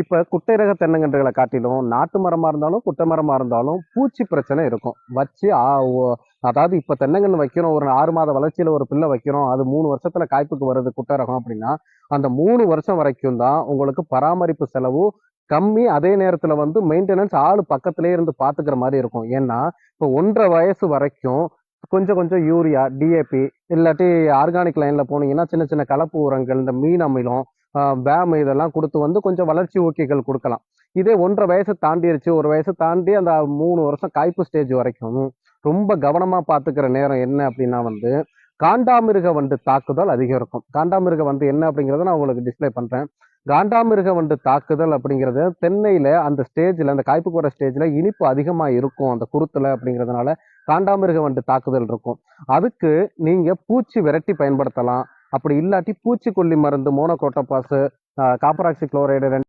இப்ப குட்டை ரக தென்னங்கன்றுகளை காட்டிலும் நாட்டு மரமா இருந்தாலும் குட்டை மரமா இருந்தாலும் பூச்சி பிரச்சனை இருக்கும். வச்சு அதாவது இப்ப தென்னங்கன்று வைக்கிறோம் ஒரு ஆறு மாத வளர்ச்சியில ஒரு பிள்ளை வைக்கிறோம் அது மூணு வருஷத்துல காய்ப்புக்கு வருது குட்டை ரகம் அப்படின்னா அந்த மூணு வருஷம் வரைக்கும் தான் உங்களுக்கு பராமரிப்பு செலவு கம்மி. அதே நேரத்துல வந்து மெயின்டெனன்ஸ் ஆள் பக்கத்திலே இருந்து பாத்துக்கிற மாதிரி இருக்கும். ஏன்னா இப்போ ஒன்றரை வயசு வரைக்கும் கொஞ்சம் கொஞ்சம் யூரியா டிஏபி இல்லாட்டி ஆர்கானிக் லைன்ல போனீங்கன்னா சின்ன சின்ன கலப்பு உரங்கள் இந்த மீன் அமிலம் பேம் இதெல்லாம் கொடுத்து வந்து கொஞ்சம் வளர்ச்சி ஊக்கிகள் கொடுக்கலாம். இதே ஒன்றரை வயசு தாண்டிருச்சு. ஒரு வயசு தாண்டி அந்த மூணு வருஷம் காய்ப்பு ஸ்டேஜ் வரைக்கும் ரொம்ப கவனமாக பார்த்துக்கிற நேரம் என்ன அப்படின்னா வந்து காண்டாமிருக வண்டு தாக்குதல் அதிகம் இருக்கும். காண்டாமிருக வந்து என்ன அப்படிங்கிறத நான் உங்களுக்கு டிஸ்ப்ளே பண்ணுறேன் காண்டாமிருக வண்டு தாக்குதல் அப்படிங்கிறது தென்னையில் அந்த ஸ்டேஜில் அந்த காய்ப்பு போகிற ஸ்டேஜில் இனிப்பு அதிகமாக இருக்கும். அந்த குருத்தில் அப்படிங்கிறதுனால காண்டாமிருக வண்டு தாக்குதல் இருக்கும். அதுக்கு நீங்கள் பூச்சி விரட்டி பயன்படுத்தலாம். அப்படி இல்லாட்டி பூச்சிக்கொல்லி மருந்து மோனோக்ரோட்டோபாஸ் காப்பராக்சி குளோரைடு